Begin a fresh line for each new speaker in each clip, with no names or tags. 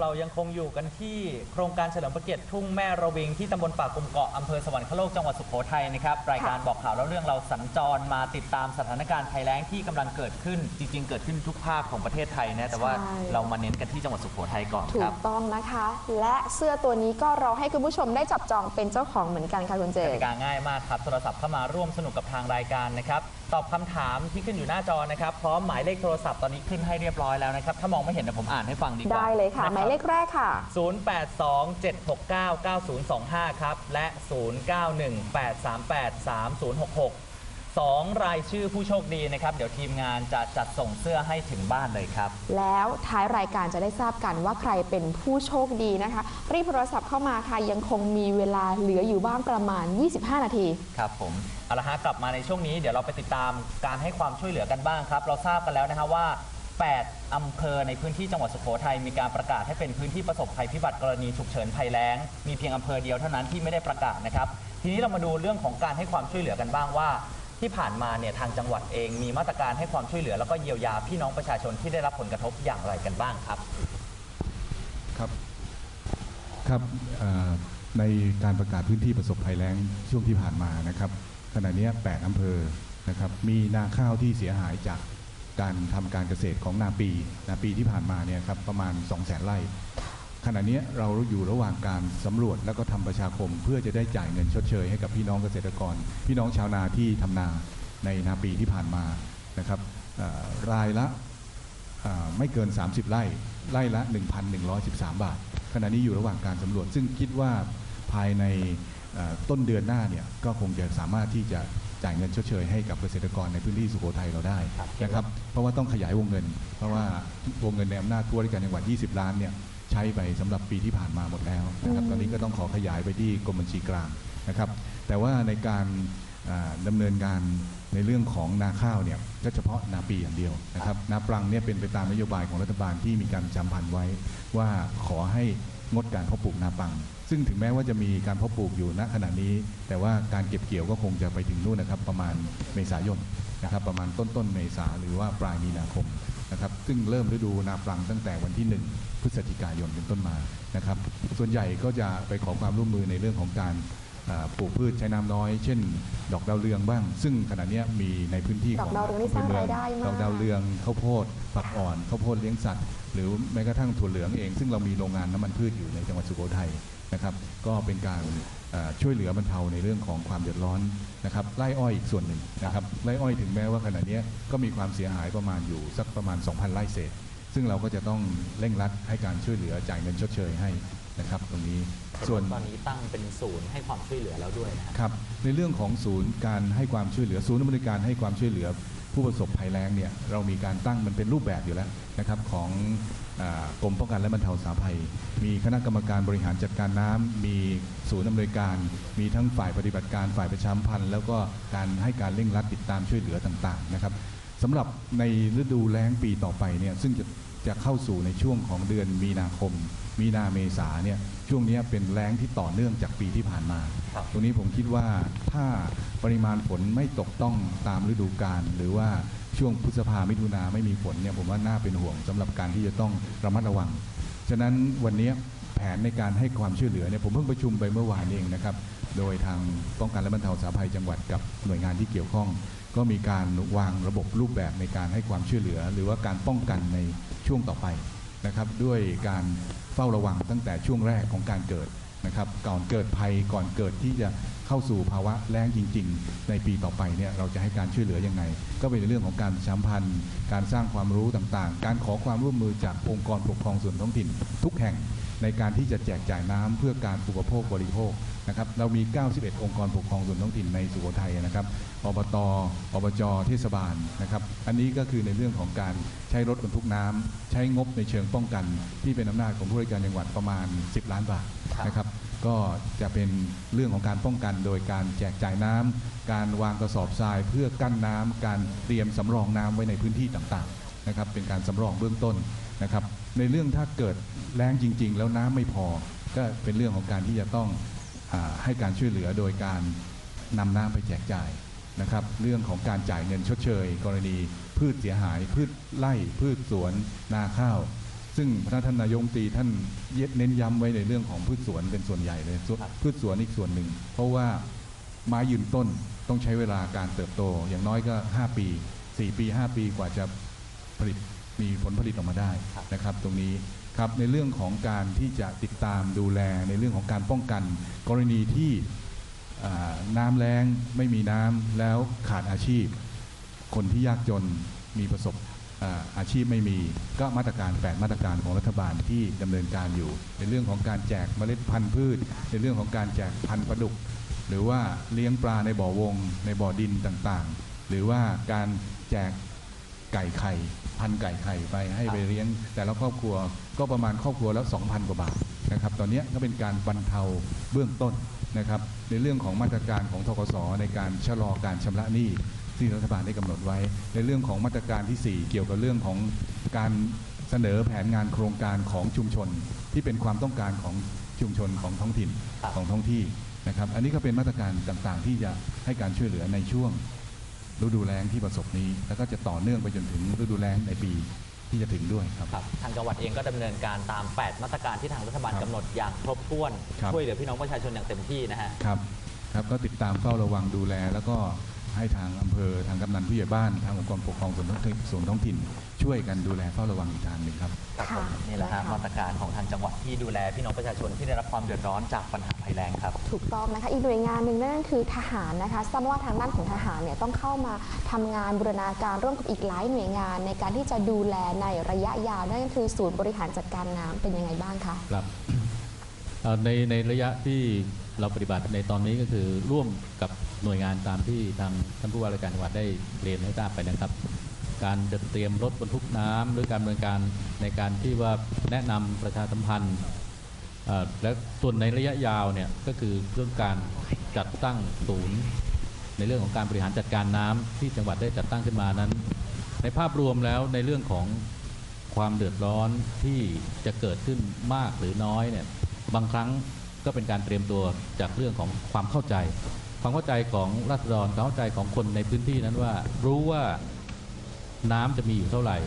เรายังคงอยู่กันที่โครงการเฉลิมพระเกียรติทุ่งแม่ระวิงที่ตำบลปากกุมเกาะอำเภอสวรรคโลกจังหวัดสุโขทัยนะครับรายการบอกข่าวแล้วเรื่องเราสัญจรมาติดตามสถานการณ์ภัยแล้งที่กำลังเกิดขึ้น จริง ๆ เกิดขึ้นทุกภาคของประเทศไทยนะแต่ว่า
ใช่
เรามาเน้นกันที่จังหวัดสุโขทัยก่อน
ถู
ครั
ก
บ
ต้องนะคะ และเสื้อตัวนี้ก็เราให้คุณผู้ชมได้จับจองเป็นเจ้าของเหมือนกันค่ะคุณเจ
กติกาง่ายมากครับโทรศัพท์เข้ามาร่วมสนุกกับทางรายการนะครับ ตอบคำถามที่ขึ้นอยู่หน้าจอนะครับ พร้อมหมายเลขโทรศัพท์ตอนนี้ขึ้นให้เรียบร้อยแล้วนะครับ ถ้ามองไม่เห็นเดี๋ยวผมอ่านให้ฟังดีกว่า
ได้เลยค่ะ
นรับ
หมายเลขแรกค่ะ
0827699025 ครับ และ 0918383066 2 รายชื่อผู้โชคดีนะครับ เดี๋ยวทีมงานจะจัดส่งเสื้อให้ถึงบ้านเลยครับ
แล้วท้ายรายการจะได้ทราบกันว่าใครเป็นผู้โชคดีนะคะ รีบโทรศัพท์เข้ามาค่ะ ยังคงมีเวลาเหลืออยู่บ้างประมาณ 25 นาที
ครับผม เอาละฮะกลับมาในช่วงนี้เดี๋ยวเราไปติดตามการให้ความช่วยเหลือกันบ้างครับ เราทราบกันแล้วนะฮะว่า 8 อำเภอในพื้นที่จังหวัดสุโขทัยมีการประกาศให้เป็นพื้นที่ประสบภัยพิบัติกรณีฉุกเฉินภัยแล้ง มีเพียงอำเภอเดียวเท่านั้นที่ไม่ได้ประกาศนะครับ ทีนี้เรามาดูเรื่องของการให้ความช่วยเหลือกันบ้างว่า ที่ผ่านมาเนี่ยทางจังหวัดเองมีมาตรการให้ความช่วยเหลือ แล้วก็เยียวยาพี่น้องประชาชนที่ได้รับผลกระทบอย่างไรกันบ้างครับ
ครับครับในการประกาศพื้นที่ประสบภัยแล้งช่วงที่ผ่านมานะครับขณะนี้ 8 อำเภอนะครับมีนาข้าวที่เสียหายจากการทำการเกษตรของนาปี นาปีที่ผ่านมาเนี่ยครับประมาณ 2 0 0 0 0 0ไร่ ขณะนี้เราอยู่ระหว่างการสำรวจแล้วก็ทำประชาคม เพื่อจะได้จ่ายเงินชดเชยให้กับพี่น้องเกษตรกร พี่น้องชาวนาที่ทำนาในนาปีที่ผ่านมานะครับรายละไม่เกิน 30 ไร่ไร่ละ 1,113 บาท ขณะนี้อยู่ระหว่างการสำรวจ ซึ่งคิดว่าภายในต้นเดือนหน้าเนี่ยก็คงจะสามารถที่จะจ่ายเงินชดเชยให้กับเกษตรกรในพื้นที่สุโขทัยเราได้
ครับ
นะครับ เพราะว่าต้องขยายวงเงิน เพราะว่าวงเงินในอำนาจทั่วราชการจังหวัด 20 ล้านเนี่ย ช้ไปสำหรับปีที่ผ่านมาหมดแล้วนะครับตอนนี้ก็ต้องขอขยายไปที่กรมบัญชีกลางนะครับแต่ว่าในการอ่าดำเนินการในเรื่องของนาข้าวเนี่ยก็เฉพาะนาปีอย่างเดียวนะครับนาปรังเนี่ยเป็นไปตามนโยบายของรัฐบาลที่มีการจำพันไว้ ว่าขอให้งดการเพาะปลูกนาปัง ซึ่งถึงแม้ว่าจะมีการเพาะปลูกอยู่ณขณะนี้ แต่ว่าการเก็บเกี่ยวก็คงจะไปถึงนู่นนะครับ ประมาณเมษายนนะครับ ประมาณต้นต้นๆเมษาหรือว่าปลายมีนาคมนะครับซึ่งเริ่มฤดูนาปรังตั้งแต่วันที่ 1 พฤศจิกายนเป็นต้นมานะครับ ส่วนใหญ่ก็จะไปขอความร่วมมือในเรื่องของการอ่าปลูกพืชใช้น้ำน้อย เช่น ดอกดาวเรืองบ้าง ซึ่งขณะเนี้ยมีในพื้นที่
ด
ข
อ
อกง
ดาวเรืองนี่สร้าง
อำเภอ
รายได้มาก
ดอกดาวเรืองข้าวโพดฝักอ่อนข้าวโพดเลี้ยงสัตว์ หรือแม้กระทั่งถั่วเหลืองเอง ซึ่งเรามีโรงงานน้ำมันพืชอยู่ในจังหวัดสุโขทัยนะครับ ก็เป็นการอ่าช่วยเหลือบรรเทาในเรื่องของความเดือดร้อนนะครับไร่อ้อยอีกส่วนหนึ่งนะครับไร่อ้อยถึงแม้ว่าขณะเนี้ยก็มีความเสียหายประมาณอยู่สักประมาณ 2,000ไร่เศษ ซึ่งเราก็จะต้องเร่งรัดให้การช่วยเหลือจ่ายเงินชดเชยให้นะครับตรงนี้
ส่วนตอนนี้ตั้งเป็นศูนย์ให้ความช่วยเหลือแล้วด้วยนะครับ
ครับในเรื่องของศูนย์การให้ความช่วยเหลือศูนย์บริการให้ความช่วยเหลือผู้ประสบภัยแล้งเนี่ยเรามีการตั้งมันเป็นรูปแบบอยู่แล้วนะครับของอากรมป้องกันและบรรเทาสาภัย มีคณะกรรมการบริหารจัดการน้ำมีศูนย์อำนวยการ มีทั้งฝ่ายปฏิบัติการฝ่ายประชาสัมพันธ์ แล้วก็การให้การเร่งรัดติดตามช่วยเหลือต่างๆนะครับ สำหรับในฤดูแล้งปีต่อไปเนี่ยซึ่งจะจะเข้าสู่ในช่วงของเดือนมีนาคม มีนาเมษาเนี่ยช่วงเนี้ยเป็นแล้งที่ต่อเนื่องจากปีที่ผ่านมา
ครับ
ตรงนี้ผมคิดว่าถ้าปริมาณฝนไม่ตกต้องตามฤดูกาลหรือว่าช่วงพฤษภามิถุนาไม่มีฝนเนี่ยผมว่าน่าเป็นห่วงสำหรับการที่จะต้องระมัดระวัง ฉะนั้นวันนี้แผนในการให้ความช่วยเหลือเนี่ยผมเพิ่งประชุมไปเมื่อวานเองนะครับ โดยทางป้องกันและบรรเทาสาภัยจังหวัดกับหน่วยงานที่เกี่ยวข้อง ก็มีการวางระบบรูปแบบในการให้ความช่วยเหลือ หรือว่าการป้องกันในช่วงต่อไปนะครับ ด้วยการเฝ้าระวังตั้งแต่ช่วงแรกของการเกิดนะครับก่อนเกิดภัยก่อนเกิดที่จะเข้าสู่ภาวะแล้งจริง ๆ ในปีต่อไปเนี่ยเราจะให้การช่วยเหลือยังไง ก็เป็นเรื่องของการชาสัมพันธ์ การสร้างความรู้ต่างๆ การขอความร่วมมือจากองค์กรปกครองส่วนท้องถิ่น ทุกแห่ง ในการที่จะแจกจ่ายน้ำเพื่อการอุปโภคบริโภคนะครับเรามี 91 องค์กรปกครองส่วนท้องถิ่นในสุโขทัยนะครับอบตอบจเทศบาลนะครับ อันนี้ก็คือในเรื่องของการใช้รถบรรทุกน้ำใช้งบในเชิงป้องกัน ที่เป็นอำนาจของผู้ราชการจังหวัดประมาณ 10 ล้านบาท
ครับ
นะครับก็จะเป็นเรื่องของการป้องกันโดยการแจกจ่ายน้ำการวางกระสอบทรายเพื่อกั้นน้ำการเตรียมสำรองน้ำไว้ในพื้นที่ต่างๆ นะครับเป็นการสำรองเบื้องต้นนะครับ ในเรื่องถ้าเกิดแล้งจริง ๆ แล้วน้ำไม่พอ ก็เป็นเรื่องของการที่จะต้องอาให้การช่วยเหลือโดยการนำน้ำไปแจกจ่ายนะครับ เรื่องของการจ่ายเงินชดเชย กรณี พืชเสียหาย พืชไร่พืชสวนนาข้าว ซึ่งพระท่านนายกรัฐมนตรีท่านเน้นย้ำไว้ในเรื่องของพืชสวนเป็นส่วนใหญ่เลยส่วน
ครับ
พืชสวนอีกส่วนหนึ่ง เพราะว่าไม้ยืนต้นต้องใช้เวลาการเติบโตอย่างน้อยก็ 5 ปี 4 ปี 5 ปีกว่าจะ ผลิตมีผลผลิตออกมาได้นะครับ ตรงนี้ครับในเรื่องของการที่จะติดตามดูแลในเรื่องของการป้องกัน กรณีที่อ่าน้ำแล้งไม่มีน้ำแล้วขาดอาชีพ คนที่ยากจนมีประสบอ่าอาชีพไม่มีก็มาตรการ 8 มาตรการของรัฐบาลที่ดำเนินการอยู่ ในเรื่องของการแจกเมล็ดพันธุ์พืช ในเรื่องของการแจกพันธุ์ปลาดุก หรือว่าเลี้ยงปลาในบ่อวง ในบ่อดินต่างๆ หรือว่าการแจก ไก่ไข่พันธุ์ไก่ไข่ไปให้ไปเลี้ยง แต่ละครอบครัวก็ประมาณครอบครัวแล้ว 2,000 กว่าบาทนะครับตอนนี้ก็เป็นการบรรเทาเบื้องต้นนะครับในเรื่องของมาตรการของทกสในการชะลอการชำระหนี้ที่รัฐบาลได้กำหนดไว้ ในเรื่องของมาตรการที่ 4 เกี่ยวกับเรื่องของการเสนอแผนงานโครงการของชุมชน ที่เป็นความต้องการของชุมชนของท้องถิ่น
ครับ
ของท้องที่นะครับอันนี้ก็เป็นมาตรการต่างๆ ที่จะให้การช่วยเหลือในช่วง ฤดูแล้งที่ประสบนี้ แล้วก็จะต่อเนื่องไปจนถึงฤดูแล้งในปีที่จะถึงด้วยครับ
ครับ ทางจังหวัดเองก็ดำเนินการตาม 8 มาตรการที่ทางรัฐบาล
ครับ
กำหนดอย่างครบถ้วน
ครับ
ช่วยเหลือพี่น้องประชาชนอย่างเต็มที่นะฮะ
ครับ ครับ ก็ติดตามเฝ้าระวังดูแล แล้วก็ ให้ทางอำเภอทางกำนันผู้ใหญ่บ้านทางองค์กรปกครองส่วนท้องถิ่นส่วนท้องถิ่น ช่วยกันดูแลเฝ้าระวังอีกทางหนึ่งครับ
ครับผม
ค่ะ
นี่แหละฮะ
ได้ค่ะ
มาตรการของทางจังหวัดที่ดูแลพี่น้องประชาชนที่ได้รับความเดือดร้อนจากปัญหาภัยแล้งครับ
ถูกต้องนะคะอีกหน่วยงานหนึ่งนั่นก็คือทหารนะคะทราบว่าทางด้านของทหารเนี่ยต้องเข้ามาทำงานบูรณาการร่วมกับอีกหลายหน่วยงาน ในการที่จะดูแลในระยะยาวนั่นก็คือศูนย์บริหารจัดการน้ำเป็นยังไงบ้างคะ
ครับเอ่อในในระยะที่เราปฏิบัติในตอนนี้ก็คือร่วมกับ หน่วยงานตามที่ทางท่านผู้ว่าราชการจังหวัดได้เรียนให้ทราบไปนะครับ การเตรียมรถบรรทุกน้ำหรือการดำเนินการในการที่ว่าแนะนำประชาสัมพันธ์และส่วนในระยะยาวเนี่ยก็คือเรื่องการจัดตั้งศูนย์ ในเรื่องของการบริหารจัดการน้ำที่จังหวัดได้จัดตั้งขึ้นมานั้น ในภาพรวมแล้วในเรื่องของความเดือดร้อนที่จะเกิดขึ้นมากหรือน้อยเนี่ยบางครั้งก็เป็นการเตรียมตัวจากเรื่องของความเข้าใจ ความเข้าใจของรัษฎรความเข้าใจของคนในพื้นที่นั้นว่า รู้ว่าน้ำจะมีอยู่เท่าไหร่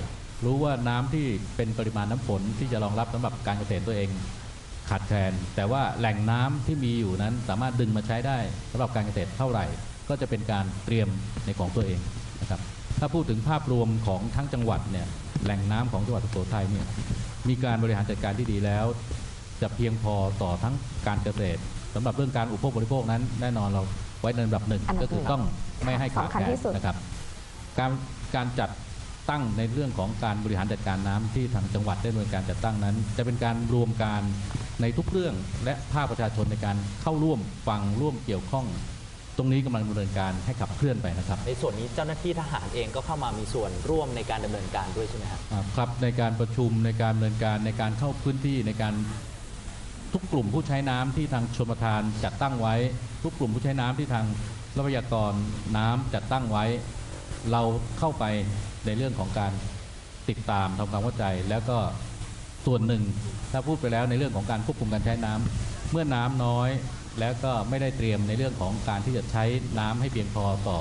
รู้ว่าน้ำที่เป็นปริมาณน้ำฝนที่จะรองรับสำหรับการเกษตรตัวเองขาดแคลนแต่ว่าแหล่งน้ำที่มีอยู่นั้นสามารถดึงมาใช้ได้สำหรับการเกษตรเท่าไหร่ ก็จะเป็นการเตรียมในของตัวเองนะครับถ้าพูดถึงภาพรวมของทั้งจังหวัดเนี่ยแหล่งน้ำของจังหวัดสุโขทัยเนี่ยมีการบริหารจัดการที่ดีแล้ว จะเพียงพอต่อทั้งการเกษตร สำหรับเรื่องการอุปโภคบริโภคนั้นแน่นอนเราไว้ในระดับหนึ่ง
อันดับ
ก็คือต้องไม่ให้ขาด
สำคัญ
แคล
ที่
น
สุด
นะครับ การการจัดตั้งในเรื่องของการบริหารจัดการน้ำที่ทางจังหวัดได้ดำเนินการจัดตั้งนั้น จะเป็นการรวมการในทุกเรื่องและภาคประชาชนในการเข้าร่วมฟังร่วมเกี่ยวข้อง ตรงนี้กำลังดำเนินการให้ขับเคลื่อนไปนะครับ
ในส่วนนี้เจ้าหน้าที่ทหารเองก็เข้ามามีส่วนร่วมในการดำเนินการด้วยใช่ไหมครับ
อ่าครับในการประชุมในการดำเนินการในการเข้าพื้นที่ในการ ทุกกลุ่มผู้ใช้น้ำที่ทางชมประทานจัดตั้งไว้ ทุกกลุ่มผู้ใช้น้ำที่ทางทรัพยากรน้ำจัดตั้งไว้ เราเข้าไปในเรื่องของการติดตามทำความเข้าใจ แล้วก็ส่วนหนึ่งถ้าพูดไปแล้วในเรื่องของการควบคุมการใช้น้ำเมื่อน้ำน้อยแล้วก็ไม่ได้เตรียมในเรื่องของการที่จะใช้น้ำให้เพียงพอต่อ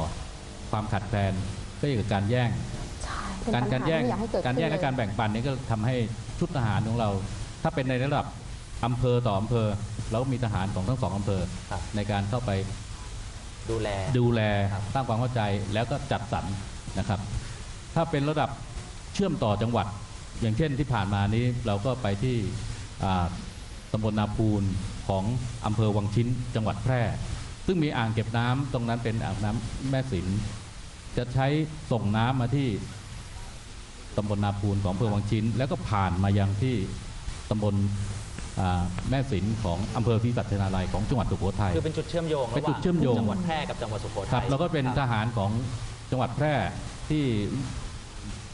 ความขาดแคลนก็จะเกิดการแย่ง
ใช่เป็น
การ
ปัญ
การ
หา
แย่ง
ที่ไม่อยากให้เกิด
การแย่ง
ขึ้น
และ
เลย
การแบ่งปันนี้ก็ทำให้ชุดทหารของเรา ถ้าเป็นในระดับ อำเภอต่ออำเภอเราก็มีทหารของทั้งสองอำเภอ
ครับ
ในการเข้าไป
ดูแล
ดูแล
ครับ
สร้างความเข้าใจแล้วก็จัดสรรนะครับ ถ้าเป็นระดับเชื่อมต่อจังหวัด อย่างเช่นที่ผ่านมานี้เราก็ไปที่อ่าตำบลนาภูลของอำเภอวังชิ้นจังหวัดแพร่ ซึ่งมีอ่างเก็บน้ำตรงนั้นเป็นอ่างน้ำแม่สินจะใช้ส่งน้ำมาที่ตำบลนาภูลของอำเภอวังชิ้น แล้วก็ผ่านมายังที่ตำบลอ่า แม่สินของอำเภอศรีสัชนาลัยของจังหวัดสุโขทัย
คือเป็นจุดเชื่อมโยง
เป็น
ระห
จุ
ว่าง
ดเชื่อมโยง
จังหวัดแพร่กับจังหวัดสุโข
ค
ทั
รับ
ย
แล้วก็เป็น
ครับ
ทหารของจังหวัดแพร่ที่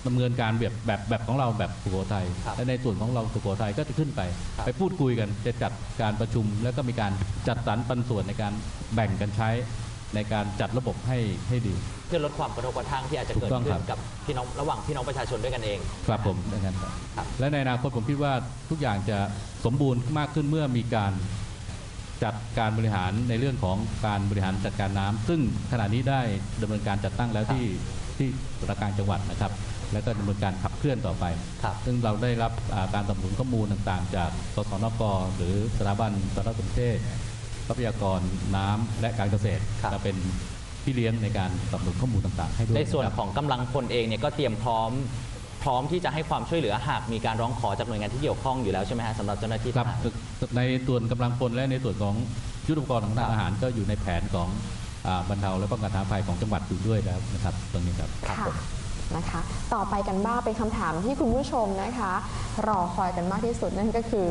ดำเนินการแบบแบบแบบของเราแบบสุโขทัย
ครับ
และในส่วนของเราสุโขทัยก็จะขึ้นไป
ครับ
ไปพูดคุยกันจะจัดการประชุม แล้วก็มีการจัดสรรปันส่วนในการแบ่งกันใช้ ในการจัดระบบให้ให้ดี
เพื่อลดความกระทบกระทั่งที่อาจจะเกิด
ถูกต้อง
ขึ้
ครั
น
บ
กับพี่น้องระหว่างพี่น้องประชาชนด้วยกันเอง
ครับผมในการ
ครับ
และในอนาคตผมคิดว่าทุกอย่างจะสมบูรณ์มากขึ้นเมื่อมีการจัดการบริหารในเรื่องของการบริหารจัดการน้ำซึ่งขณะนี้ได้ดำเนินการจัดตั้งแล้วที่ที่สารกลางจังหวัดนะครับ แล้วก็ดำเนินการขับเคลื่อนต่อไป
ครับ
ซึ่งเราได้รับอ่าการสนับสนุนข้อมูลต่างๆ จากสสนกหรือสถาบันสารสนเทศ ทรัพยากรน้ำและการเกษตร
ครับ
จะเป็นพี่เลี้ยงในการสนับสนุนข้อมูลต่างๆให้ด้วย
ในส่วนะครับของกำลังพลเองเนี่ยก็เตรียมพร้อมพร้อมที่จะให้ความช่วยเหลือหากมีการร้องขอจากหน่วยงานที่เกี่ยวข้องอยู่แล้วใช่ไหมฮะสำหรับเจ้าหน้าที่ท
ครับ
หาร
ในส่วนกำลังพลและในส่วนของยุทธปกรณ์ของทาง
ครับ
อาหารก็อยู่ในแผนของอ่าบรรเทาและป้องกันสาธารณภัยของจังหวัดอยู่ด้วยแล้วนะครับตรงนี้ครับ
ค่ะนะคะต่อไปกันบ้างเป็นคำถามที่คุณผู้ชมนะคะ รอคอยกันมากที่สุดนั่นก็คือ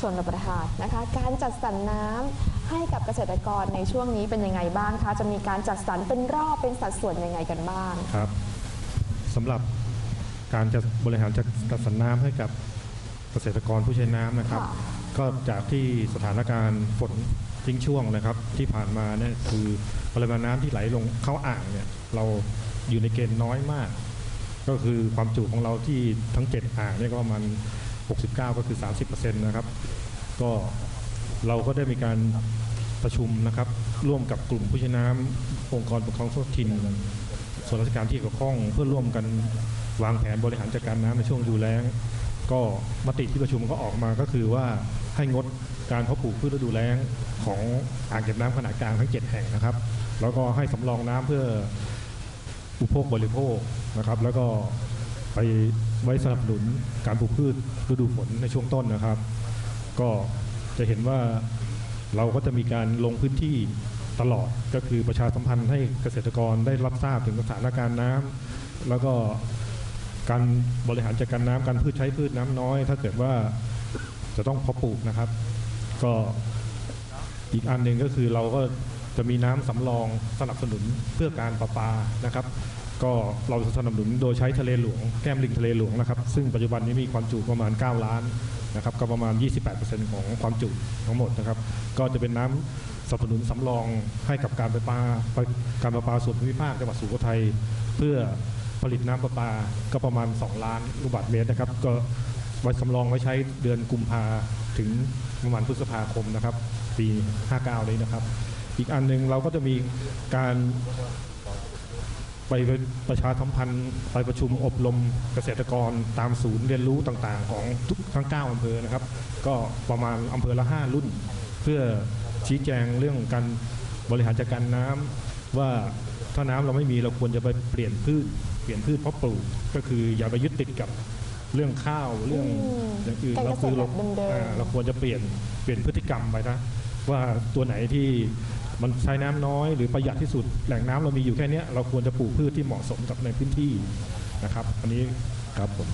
ส่วนบประทานนะคะ การจัดสรรน้ำให้กับเกษตรกรในช่วงนี้เป็นยังไงบ้างคะจะมีการจัดสรรเป็นรอบเป็นสัดส่วนยังไงกันบ้าง
ครับสำหรับการจะบริหารจัดจัดสรรน้ำให้กับเกษตรกรผู้ใช้น้ำนะครับ ก็จากที่สถานการณ์ฝนทิ้งช่วงนะครับ ที่ผ่านมาเนี่ยคือปริมาณน้ำที่ไหลลงเข้าอ่างเนี่ยเราอยู่ในเกณฑ์น้อยมาก ก็คือความจุของเราที่ทั้ง 7 อ่างเนี่ยก็ประมาณ 69 ก็คือ 30%นะครับ ก็เราก็ได้มีการประชุมนะครับ ร่วมกับกลุ่มผู้ชน้ำองค์กรปกครองท้องถิ่นส่วนราชการที่เกี่ยวข้องเพื่อร่วมกันวางแผนบริหารจัดการน้ำในช่วงดูแล้งก็มติที่ประชุมก็ออกมาก็คือว่าให้งดการเพาะปลูกพืชฤดูแล้งของอ่างเก็บน้ำขนาดกลางทั้ง 7 แห่งนะครับ แล้วก็ให้สำรองน้ำเพื่ออุปโภคบริโภคนะครับ แล้วก็ไป ไว้สนับสนุนการปลูกพืชฤดูฝนในช่วงต้นนะครับ ก็จะเห็นว่าเราก็จะมีการลงพื้นที่ตลอดก็คือประชาสัมพันธ์ให้เกษตรกรได้รับทราบถึงสถานการณ์น้ำแล้วก็การบริหารจัดการน้ำการพืชใช้พืชน้ำน้อย ถ้าเกิดว่าจะต้องเพาะปลูกนะครับ ก็อีกอันหนึ่งก็คือเราก็จะมีน้ำสำรองสนับสนุนเพื่อการประปานะครับ ก็เราสนับสนุนโดยใช้ทะเลหลวงแก้มลิงทะเลหลวงนะครับ ซึ่งปัจจุบันนี้มีความจุประมาณ 9 ล้านนะครับก็ประมาณ 28%ของความจุทั้งหมดนะครับ ก็จะเป็นน้ำสนับสนุนสำรองให้กับการประปาการประปาส่วนภูมิภาคจังหวัดสุโขทัยเพื่อผลิตน้ำประปาก็ประมาณ 2 ล้านลูกบาศก์เมตรนะครับ ก็ไว้สำรองไว้ใช้เดือนกุมภาถึงประมาณพฤษภาคมนะครับ ปี 59นี้นะครับ อีกอันหนึ่งเราก็จะมีการ ไปประชาสัมพันธ์ไปประชุมอบรมเกษตรกรตามศูนย์เรียนรู้ต่างๆ ของทุกทั้ง 9อำเภอนะครับ ก็ประมาณอำเภอละ 5 รุ่น เพื่อชี้แจงเรื่องการบริหารจัดการน้ำว่าถ้าน้ำเราไม่มีเราควรจะไปเปลี่ยนพืชเปลี่ยนพืชเพาะปลูกก็คืออย่าไปยึดติดกับเรื่องข้าวเรื่อง
อืม
อย่างอื่น
การ
เรา
เกษตร
เรา
แบบเดิมๆ
อ่าเราควรจะเปลี่ยนเปลี่ยนพฤติกรรมไปนะว่าตัวไหนที่ มันใช้น้ำน้อยหรือประหยัดที่สุดแหล่งน้ำเรามีอยู่แค่เนี้ยเราควรจะปลูกพืชที่เหมาะสมกับในพื้นที่นะครับ อันนี้ครับผม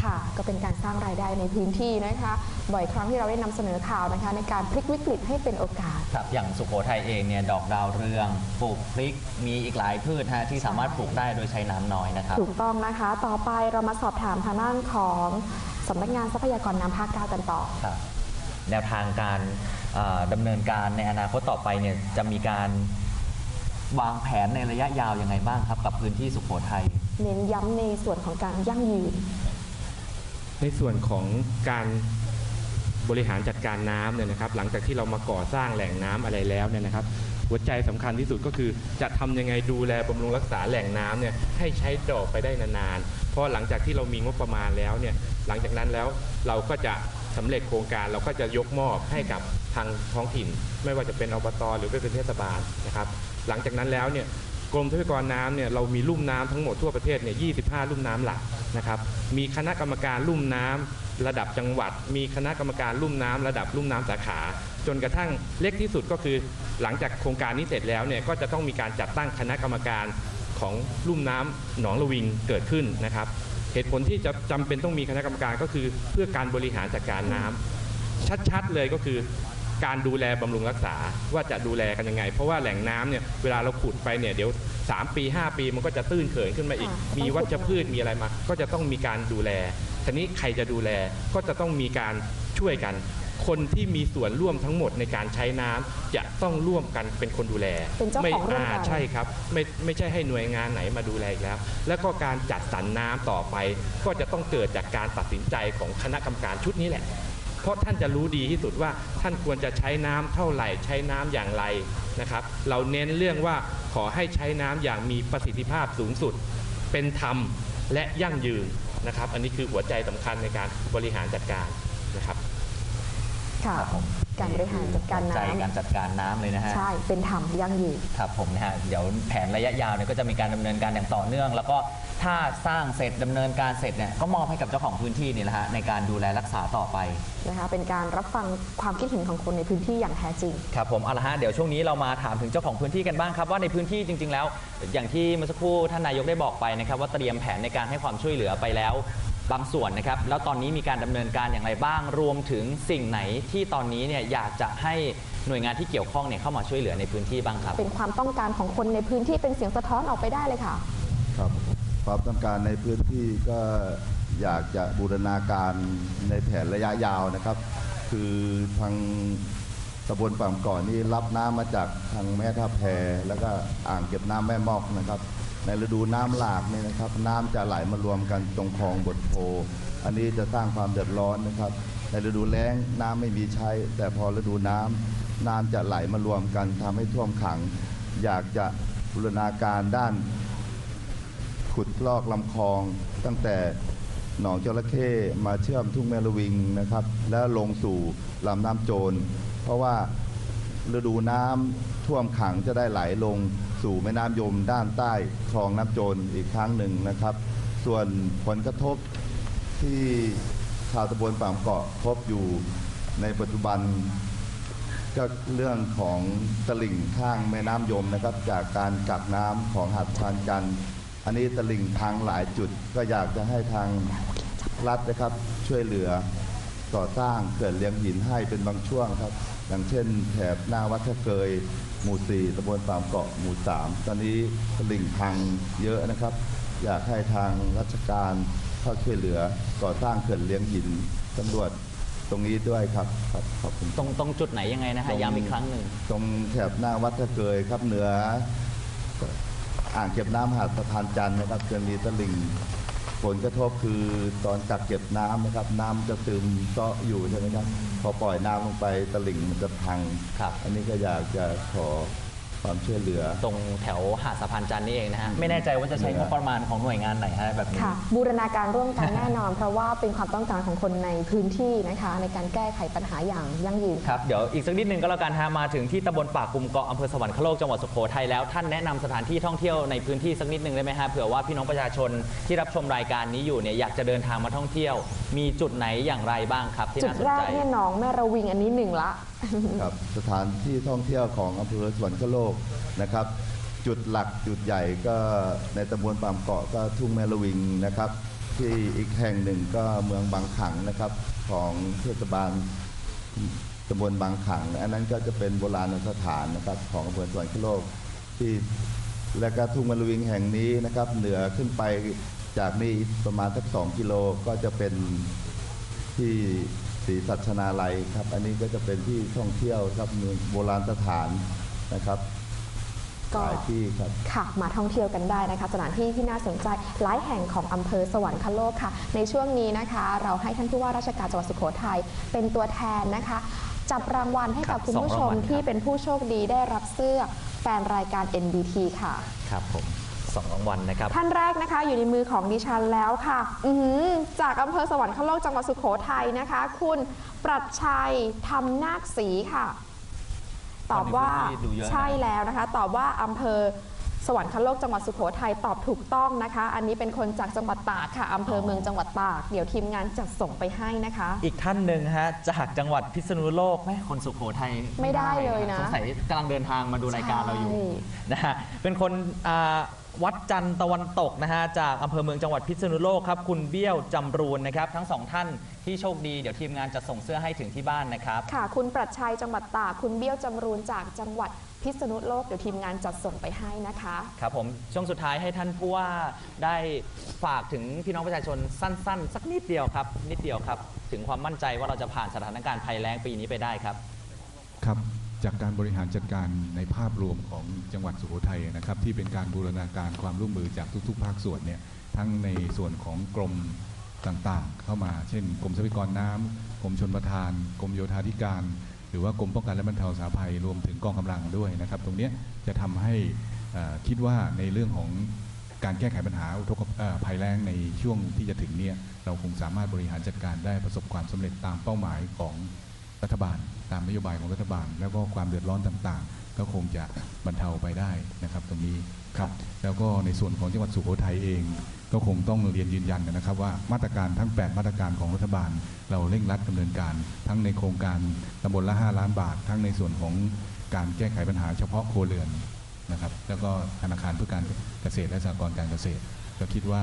ค่ะก็เป็นการสร้างรายได้ในพื้นที่นะคะ บ่อยครั้งที่เราได้นำเสนอข่าวนะคะ ในการพลิกวิกฤตให้เป็นโอกาส
ครับอย่างสุโขทัยเองเนี่ยดอกดาวเรืองปลูกพริกมีอีกหลายพืชฮะที่สามารถปลูกได้โดยใช้น้ำน้อยนะครับ
ถูกต้องนะคะ ต่อไปเรามาสอบถามทางด้านของสำนักงานทรัพยากรน้ำภาคเก้ากันต่อ
ครับแนวทางการเอ่อ ดำเนินการในอนาคตต่อไปเนี่ยจะมีการวางแผนในระยะยาวยังไงบ้างครับ กับพื้นที่สุโขทัย
เน้นย้ำในส่วนของการยั่งยืน
ในส่วนของการบริหารจัดการน้ำเนี่ยนะครับ หลังจากที่เรามาก่อสร้างแหล่งน้ำอะไรแล้วเนี่ยนะครับ หัวใจสำคัญที่สุดก็คือ จะทำยังไงดูแลบำรุงรักษาแหล่งน้ำเนี่ยให้ใช้ดอกไปได้นานๆเพราะหลังจากที่เรามีงบประมาณแล้วเนี่ยหลังจากนั้นแล้วเราก็จะ สำเร็จโครงการเราก็จะยกมอบให้กับทางท้องถิ่น ไม่ว่าจะเป็นอบตหรือเป็นเทศบาลนะครับ หลังจากนั้นแล้วเนี่ยกรมทรัพยากรน้ำเนี่ยเรามีลุ่มน้ำทั้งหมดทั่วประเทศเนี่ย 25 ลุ่มน้ำหลักนะครับ มีคณะกรรมการลุ่มน้ำระดับจังหวัด มีคณะกรรมการลุ่มน้ำระดับลุ่มน้ำสาขา จนกระทั่งเล็กที่สุดก็คือ หลังจากโครงการนี้เสร็จแล้วเนี่ยก็จะต้องมีการจัดตั้งคณะกรรมการของลุ่มน้ำหนองระวิงเกิดขึ้นนะครับ เหตุผลที่จะจำเป็นต้องมีคณะกรรมการก็คือ เพื่อการบริหารจัดการน้ำชัดๆเลยก็คือการดูแลบำรุงรักษาว่าจะดูแลกันยังไง เพราะว่าแหล่งน้ำเนี่ยเวลาเราขุดไปเนี่ยเดี๋ยว 3 ปี 5 ปีมันก็จะตื้นเขินขึ้นมาอีก
ค่ะ
มีวัชพืชมีอะไรมา ก็จะต้องมีการดูแลทีนี้ใครจะดูแลก็จะต้องมีการช่วยกัน คนที่มีส่วนร่วมทั้งหมดในการใช้น้ำจะต้องร่วมกันเป็นคนดูแล
เป็นเจ้าของ
ไม่
ร่วมกัน
อ่าใช่ครับไม่ไม่ใช่ให้หน่วยงานไหนมาดูแลอีกแล้ว แล้วก็การจัดสรรน้ำต่อไป ก็จะต้องเกิดจากการตัดสินใจของคณะกรรมการชุดนี้แหละเพราะท่านจะรู้ดีที่สุดว่าท่านควรจะใช้น้ำเท่าไหร่ใช้น้ำอย่างไรนะครับ เราเน้นเรื่องว่าขอให้ใช้น้ำอย่างมีประสิทธิภาพสูงสุด เป็นธรรมและยั่งยืนนะครับ อันนี้คือหัวใจสำคัญในการบริหารจัดการนะ ครับ
ค่ะ
ครับผม
การบริหารจัดการ
ใจ
น้
การจัดการน้ำเลยนะฮะำ
ใช่เป็นธรรมยั่งยืน
ครับผมนะฮะเดี๋ยวแผนระยะยาวเนี่ยก็จะมีการดำเนินการอย่างต่อเนื่อง แล้วก็ถ้าสร้างเสร็จดำเนินการเสร็จเนี่ยก็มอบให้กับเจ้าของพื้นที่นี่แหละฮะในการดูแลรักษาต่อไป
นะคะเป็นการรับฟังความคิดเห็นของคนในพื้นที่อย่างแท้จริง
ครับผมเอาละฮะเดี๋ยวช่วงนี้เรามาถามถึงเจ้าของพื้นที่กันบ้างครับว่าในพื้นที่จริง ๆ แล้ว อย่างที่เมื่อสักครู่ท่านนายกได้บอกไปนะครับว่าเตรียมแผนในการให้ความช่วยเหลือไปแล้ว บางส่วนนะครับ แล้วตอนนี้มีการดำเนินการอย่างไรบ้าง รวมถึงสิ่งไหนที่ตอนนี้เนี่ยอยากจะให้หน่วยงานที่เกี่ยวข้องเนี่ยเข้ามาช่วยเหลือในพื้นที่บ้างครับ
เป็นความต้องการของคนในพื้นที่เป็นเสียงสะท้อนออกไปได้เลยค่ะ
ครับความต้องการในพื้นที่ก็อยากจะบูรณาการในแผนระยะยาวนะครับ คือทางตำบลฝั่งก่อนนี่รับน้ำมาจากทางแม่ท่าแพแล้วก็อ่างเก็บน้ำแม่มอกนะครับ ในฤดูน้ำหลากนี่นะครับ น้ำจะไหลมารวมกันตรงคลองบทโพ อันนี้จะสร้างความเดือดร้อนนะครับ ในฤดูแล้งน้ำไม่มีใช้ แต่พอฤดูน้ำน้ำจะไหลมารวมกันทำให้ท่วมขัง อยากจะบูรณาการด้าน ขุดลอกลำคลอง ตั้งแต่หนองจระเข้มาเชื่อมทุ่งแมลวิงนะครับ แล้วลงสู่ลำน้ำโจร เพราะว่าฤดูน้ำท่วมขังจะได้ไหลลง สู่แม่น้ำยมด้านใต้คลองน้ำโจรอีกครั้งหนึ่งนะครับ ส่วนผลกระทบที่ชาวตำบลปามเกาะพบอยู่ในปัจจุบันก็เรื่องของตลิ่งข้างแม่น้ำยมนะครับ จากการกักน้ำของหัดทานกัน อันนี้ตลิ่งพังหลายจุด ก็อยากจะให้ทางรัฐนะครับช่วยเหลือก่อสร้างเขื่อนเลี้ยงหินให้เป็นบางช่วงครับ อย่างเช่นแถบหน้าวัดทะเกย หมู่สี่ตำบลปามเกาะหมู่สามตอนนี้ตลิ่งพังเยอะนะครับ อยากให้ทางราชการเข้าช่วยเหลือก่อสร้างเขื่อนเลี้ยงหินตำรวจตรงนี้ด้วยครับครับขอบคุณ
ตรงตรงจุดไหนยังไงนะฮะย้ำอีกครั้งหนึ่ง
ตรงแถบหน้าวัดทะเกยครับเหนืออ่างเก็บน้ำหาดสะพานจันทร์นะครับจะมีตลิ่ง ผลกระทบคือตอนกักเก็บน้ำนะครับ น้ำจะซึมเซาะอยู่ใช่ไหมครับ พอปล่อยน้ำลงไปตลิ่งมันจะพัง
ครับ
อันนี้ก็อยากจะขอ ความช่วยเหลือ
ตรงแถวหาดสะพานจันทร์นี่เองนะฮะไม่แน่ใจว่าจะใช้งบประมาณของหน่วยงานไหนฮะแบบนี้
ค่ะบูรณาการร่วมกันแน่นอน เพราะว่าเป็นความต้องการของคนในพื้นที่นะคะ ในการแก้ไขปัญหาอย่างยั่งยืน
ครับเดี๋ยวอีกสักนิดนึงก็แล้วกันฮะมาถึงที่ตำบลปากกุมเกาะอำเภอสวรรคโลกจังหวัดสุโขทัยแล้วท่านแนะนำสถานที่ท่องเที่ยวในพื้นที่สักนิดนึงได้ไหมฮะเผื่อว่าพี่น้องประชาชนที่รับชมรายการนี้อยู่เนี่ยอยากจะเดินทางมาท่องเที่ยว มีจุดไหนอย่างไรบ้างครับที่
จุด
น่าสน
แร
ใจ
กเนี่ยหนองแม่ระวิงอันนี้หนึ่งละ
ครับสถานที่ท่องเที่ยวของอำเภอสวรรคโลกนะครับ จุดหลักจุดใหญ่ก็ในตำบลปามเกาะก็ทุ่งแมลวิงนะครับ ที่อีกแห่งหนึ่งก็เมืองบางขังนะครับของเทศบาลตำบลบางขัง อันนั้นก็จะเป็นโบราณสถานนะครับของอำเภอสวรรคโลกที่และก็ทุ่งแมลวิงแห่งนี้นะครับ เหนือขึ้นไปจากนี้ประมาณสักสองกิโลก็จะเป็นที่ รีสัชนาลัยครับ อันนี้ก็จะเป็นที่ท่องเที่ยวครับเมืองโบราณสถานนะครับ
ก็
หลายที่ครับ
ค่ะ มาท่องเที่ยวกันได้นะคะ สถานที่ที่น่าสนใจหลายแห่งของอำเภอสวรรคโลกค่ะ ในช่วงนี้นะคะ เราให้ท่านผู้ว่าราชการจังหวัดสุโขทัยเป็นตัวแทนนะคะ จับรางวัลให้
ครั
กับบคุณผู้
สอง
ช
ราง
ม
วัลครับ
ที่เป็นผู้โชคดีได้รับเสื้อแฟนรายการ NBT ค่ะ
ครับผม สองรางวัลนะครับ
ท่านแรกนะคะ อยู่ในมือของดิฉันแล้วค่ะ อือหือจากอำเภอสวรรคโลกจังหวัดสุโขทัยนะคะ คุณปรัชชัยทำนาคศรีค่ะ ตอบว่า
คนในพื้นที่ดูเยอะนะ
ใช่แล้วนะคะ ตอบว่าอำเภอสวรรคโลกจังหวัดสุโขทัยตอบถูกต้องนะคะ อันนี้เป็นคนจากจังหวัดตากค่ะอำเภอเมืองจังหวัดตาก เดี๋ยวทีมงานจัดส่งไปให้นะคะ
อีกท่านหนึ่งฮะจากจังหวัดพิษณุโลกแม่คนสุโขทัย
ไม่ได้เลยนะ
สงสัยกำลังเดินทางมาดูรายการเราอยู่
ใช่
นะฮะเป็นคนอ่า วัดจันทร์ตะวันตกนะฮะจากอำเภอเมืองจังหวัดพิษณุโลกครับคุณเบี้ยวจำรูนนะครับทั้งสองท่านที่โชคดีเดี๋ยวทีมงานจะส่งเสื้อให้ถึงที่บ้านนะครับ
ค่ะ คุณปรัชชัยจังหวัดตากคุณเบี้ยวจำรูนจากจังหวัดพิษณุโลกเดี๋ยวทีมงานจัดส่งไปให้นะคะ
ครับผมช่วงสุดท้ายให้ท่านผู้ว่าได้ฝากถึงพี่น้องประชาชนสั้น ๆ สักนิดเดียวครับ นิดเดียวครับ ถึงความมั่นใจว่าเราจะผ่านสถานการณ์ภัยแล้งปีนี้ไปได้ครับ
ครับ จากการบริหารจัดการในภาพรวมของจังหวัดสุโขทัยนะครับ ที่เป็นการบูรณาการความร่วมมือจากทุก ๆ ภาคส่วนเนี่ยทั้งในส่วนของกรมต่างๆ เข้ามาเช่น กรมทรัพยากรน้ำกรมชนประทาน กรมโยธาธิการ หรือว่ากรมป้องกันและบรรเทาสาธารณภัยรวมถึงกองกำลังด้วยนะครับ ตรงนี้จะทำให้คิดว่าในเรื่องของการแก้ไขปัญหาอุทกภัยแล้งในช่วงที่จะถึงเนี่ยเราคงสามารถบริหารจัดการได้ประสบความสำเร็จตามเป้าหมายของ รัฐบาลตามนโยบายของรัฐบาล แล้วก็ความเดือดร้อนต่างๆ ก็คงจะบรรเทาไปได้นะครับ ตรงนี้ครับแล้วก็ในส่วนของจังหวัดสุโขทัยเอง ก็คงต้องเรียนยืนยันนะครับ ว่ามาตรการทั้ง 8 มาตรการของรัฐบาล เราเร่งรัดดำเนินการ ทั้งในโครงการตำบลละ 5 ล้านบาท ทั้งในส่วนของการแก้ไขปัญหาเฉพาะโครเรือนนะครับแล้วก็ธนาคารเพื่อการเกษตรและสหกรณ์การเกษตร ก็คิดว่า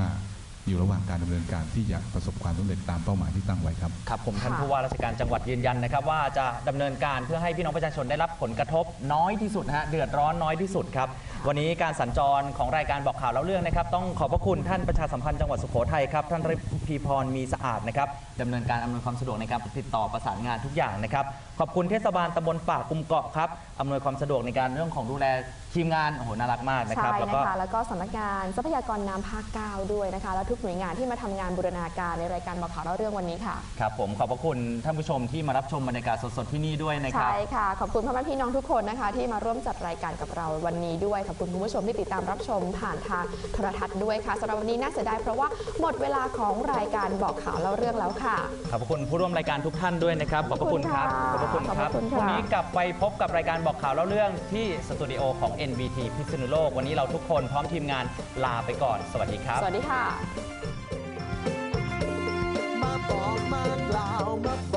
อยู่ระหว่างการดำเนินการที่จะประสบความสำเร็จตามเป้าหมายที่ตั้งไว้ครับ
ครับผมท่าน
ค่ะ
ผู้ว่าราชการจังหวัดยืนยันนะครับ ว่าจะดำเนินการเพื่อให้พี่น้องประชาชนได้รับผลกระทบน้อยที่สุดนะฮะเดือดร้อนน้อยที่สุดครับวันนี้การสัญจรของรายการบอกข่าวแล้วเรื่องนะครับต้องขอบพระคุณท่านประชาสัมพันธ์จังหวัดสุโขทัยครับท่านริพีพรมีสะอาดนะครับดำเนินการอำนวยความสะดวกในการติดต่อประสานงานทุกอย่างนะครับขอบคุณเทศบาลตำบลป่ากุมเกาะครับอำนวยความสะดวกในการเรื่องของดูแลทีมงานโอ้โหน่ารักมากนะครับ
ใช่
แล้ว
นะ
ก็
คะแล้วก็สำนักงานทรัพยากรน้ำภาคเก้าด้วยนะคะ แล้วทุกหน่วยงานที่มาทำงานบูรณาการในรายการบอกข่าวเล่าเรื่องวันนี้ค่ะ
ครับผมขอบพระคุณท่านผู้ชมที่มารับชมบรรยากาศสดๆที่นี่ด้วยนะครับ
ใช่ค่ะ ขอบคุณพ่อแม่พี่น้องทุกคนนะคะ ที่มาร่วมจัดรายการกับเราวันนี้ด้วย ขอบคุณคุณผู้ชมที่ติดตามรับชมผ่านทางโทรทัศน์ด้วยค่ะสำหรับวันนี้น่าเสียดายเพราะว่าหมดเวลาของรายการบอกข่าวเล่าเรื่องแล้วค่ะ
ขอบพระคุณผู้ร่วมรายการทุกท่านด้วยนะครับ ขอบพระคุณครับ
ขอบพระคุณ
ค
ค่ะ
รับ
ขอบพระคุณ
พรุ่ง
ค่ะ
นี้กลับไปพบกับรายการบอกข่าวเล่าเรื่องที่สตูดิโอของ NBT พิษณุโลก วันนี้เราทุกคนพร้อมทีมงานลาไปก่อน สวัสดีครับ
สวัสดีค่ะ
มาบอกมากล่าวมาบอก